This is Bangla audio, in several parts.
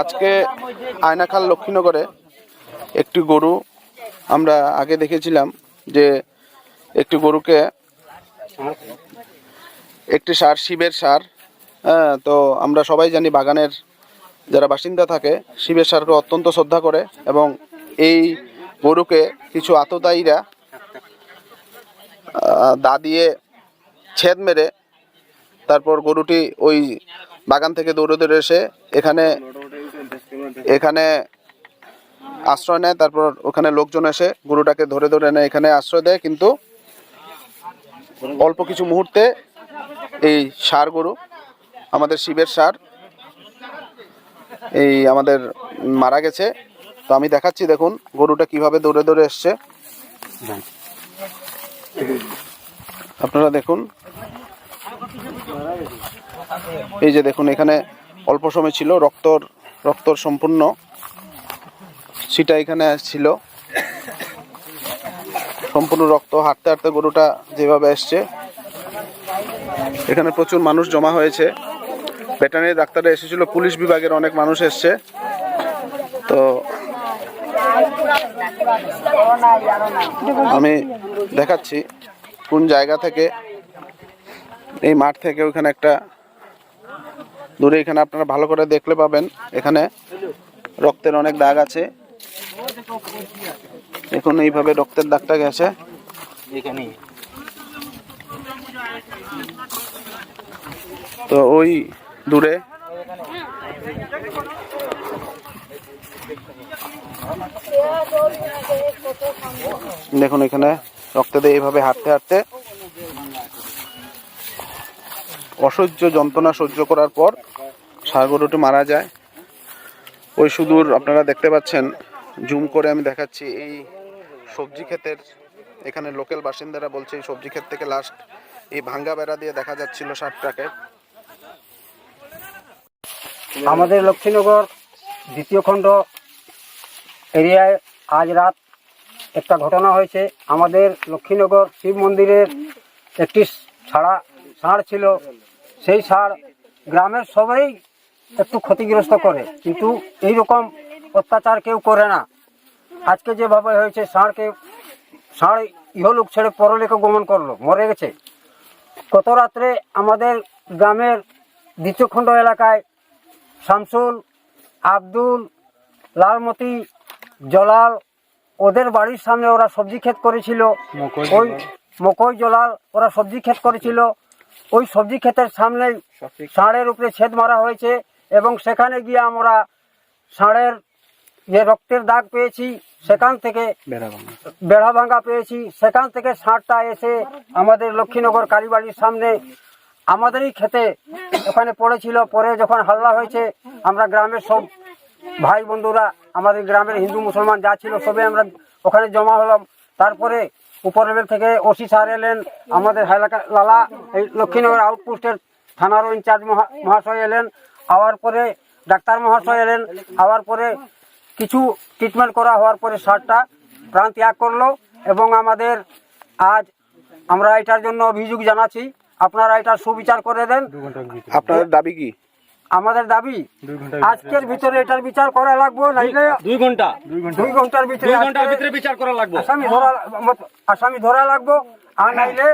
আজকে আয়নাখাল লক্ষ্মীনগরে একটি গরু আমরা আগে দেখেছিলাম যে একটি গরুকে একটি সার, শিবের সার হ্যাঁ তো আমরা সবাই জানি বাগানের যারা বাসিন্দা থাকে, শিবের সারকে অত্যন্ত শ্রদ্ধা করে এবং এই গরুকে কিছু আততায়ীরা দা দিয়ে ছেদ মেরে তারপর গরুটি ওই বাগান থেকে দৌড়ে দৌড়ে এসে এখানে এখানে আশ্রয় নেয়, তারপর ওখানে লোকজন এসে গরুটাকে ধরে ধরে নেয় এখানে আশ্রয় দেয়। কিন্তু অল্প কিছু মুহূর্তে এই সার গরু, আমাদের শিবের সার, এই আমাদের মারা গেছে। তো আমি দেখাচ্ছি, দেখুন গরুটা কীভাবে দৌড়ে দৌড়ে এসছে। আপনারা দেখুন এই যে দেখুন, এখানে অল্প সময় ছিল, রক্তর রক্তর সম্পূর্ণ সেটা এখানে ছিল। সম্পূর্ণ রক্ত, হাঁটতে হাঁটতে গরুটা যেভাবে এসছে এখানে প্রচুর মানুষ জমা হয়েছে। ভেটারিনারি ডাক্তাররা এসেছিল, পুলিশ বিভাগের অনেক মানুষ এসছে। তো আমি দেখাচ্ছি কোন জায়গা থেকে, এই মাঠ থেকে ওইখানে একটা দূরে এখানে আপনারা ভালো করে দেখলে পাবেন। এখানে রক্তের অনেক দাগ আছে। দেখুন এইভাবে রক্তের দাগটা গেছে। তো ওই দূরে। দেখুন এখানে রক্ত দিয়ে এইভাবে হাঁটতে হাঁটতে অসহ্য যন্ত্রণা সহ্য করার পর ষাঁড় গরুটি মারা যায়। ওই সুদূর আপনারা দেখতে পাচ্ছেন, জুম করে আমি দেখাচ্ছি এই সবজি ক্ষেতের, এখানে লোকাল বাসিন্দারা বলছে এই সবজি ক্ষেত থেকে লাস্ট এই ভাঙ্গা বেড়া দিয়ে দেখা যাচ্ছিল ষাটটাকে আমাদের লক্ষ্মীনগর দ্বিতীয় খণ্ড এরিয়ায় আজ রাত একটা ঘটনা হয়েছে। আমাদের লক্ষ্মীনগর শিব মন্দিরের একটি ছাড়া ষাঁড় ছিল সেই ষাঁড় গ্রামের সবাই একটু ক্ষতিগ্রস্ত করে। কিন্তু এই রকম অত্যাচার কেউ করে না। আজকে যেভাবে হয়েছে ষাঁড়কে ষাঁড় ইহলোক ছেড়ে পরলোকে গমন করল মরে গেছে। গত রাত্রে আমাদের গ্রামের দ্বিতীয়খণ্ড এলাকায় শামসুল আব্দুল লালমতি জলাল ওদের বাড়ির সামনে ওরা সবজি ক্ষেত করেছিল। ওই মকই জলাল ওরা সবজি ক্ষেত করেছিল। ওই সবজি ক্ষেতের সামনে ষাঁড়ের উপরে ছেদ মারা হয়েছে এবং সেখানে গিয়ে আমরা ষাঁড়ের যে রক্তের দাগ পেয়েছি সেখান থেকে বেড়া ভাঙ্গা পেয়েছি। সেখান থেকে ষাঁড়টা এসে আমাদের লক্ষ্মীনগর কালীবাড়ির সামনে আমাদেরই খেতে ওখানে পড়েছিল। পরে যখন হাল্লা হয়েছে আমরা গ্রামের সব ভাই বন্ধুরা আমাদের গ্রামের হিন্দু মুসলমান যা ছিল সবে আমরা ওখানে জমা হলাম। তারপরে উপর লেভেল থেকে ওসি স্যার এলেন, আমাদের হাইলাকা, লালা, এই লক্ষ্মীনগর আউটপোস্টের থানার ইনচার্জ মহা- মহাশয় এলেন, আওয়ার পরে ডাক্তার মহাশয় এলেন, আওয়ার পরে কিছু ট্রিটমেন্ট করা হওয়ার পরে সারটা প্রাণ ত্যাগ করল এবং আমাদের আজ আমরা এটার জন্য অভিযোগ জানাচ্ছি। আপনারা এটার সুবিচার করে দেন। আপনাদের দাবি কি? আমাদের দাবি আজকের ভিতরে এটার বিচার করা লাগবে নাইলে দুই ঘণ্টা। দুই ঘণ্টার ভিতরে দুই ঘণ্টার ভিতরে বিচার করা লাগবে। আসামি ধরা আসামি ধরা লাগবো আর নাইলে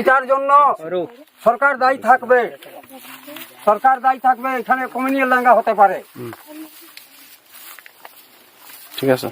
এটার জন্য সরকার দায়ী থাকবে। সরকার দায়ী থাকবে এখানে কমিউনিয়াল দাঙ্গা হতে পারে। ঠিক আছে।